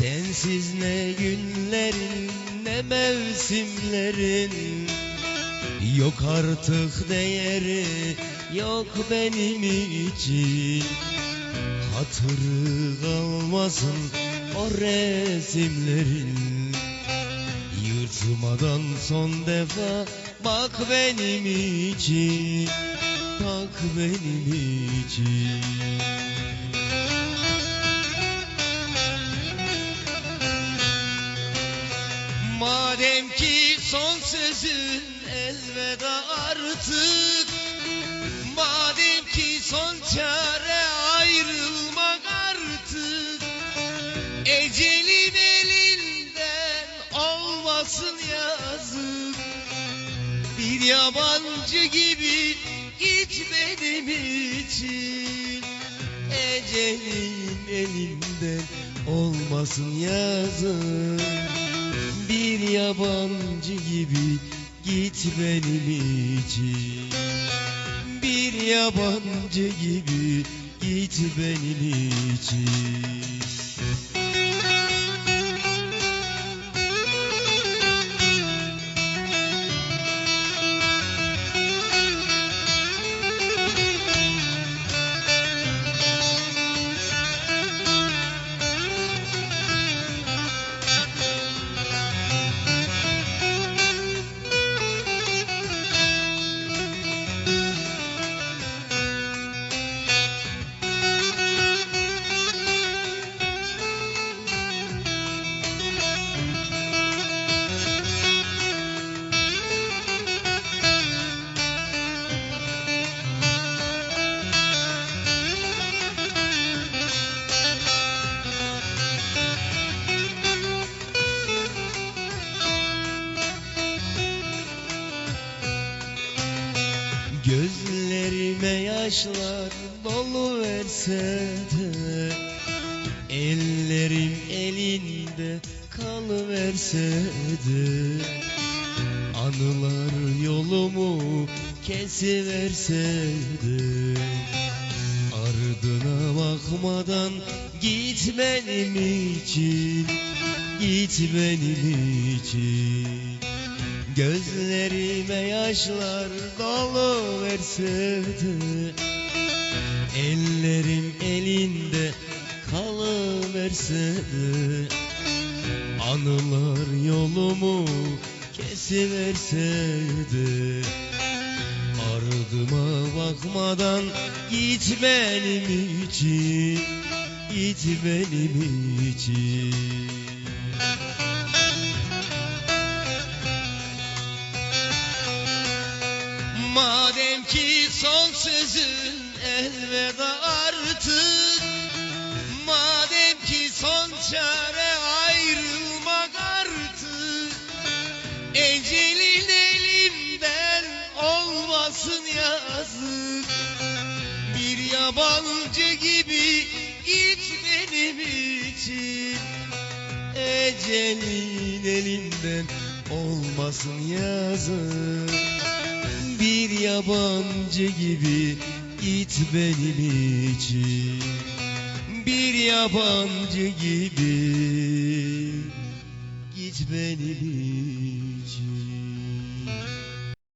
Sensiz ne günlerin ne mevsimlerin. Yok artık değeri yok benim için. Hatırı kalmasın o resimlerin. Yırtmadan son defa bak benim için. Bak benim için sözün elveda artık. Madem ki son çare ayrılmak artık. Ecelin elinden olmasın yazık. Bir yabancı gibi git benim için. Ecelin elinden olmasın yazık bir yabancı gibi git benim için. Bir yabancı gibi git benim için Gözlerime yaşlar dolu verse de Ellerim elinde kalıverse de Anılar yolumu kesiverse de Ardına bakmadan git benim için Git benim için Gözlerime yaşlar dolu verse de Ellerim elinde kalıverse de Anılar yolumu kesiverse de Ardıma bakmadan git benim için Git benim için son sözün elveda artık. Madem ki son çare ayrılmak artık. Ecelin elimden olmasın yazık. Bir yabancı gibi git benim için. Ecelin elinden olmasın yazık bir yabancı gibi git benim için. Bir yabancı gibi git benim için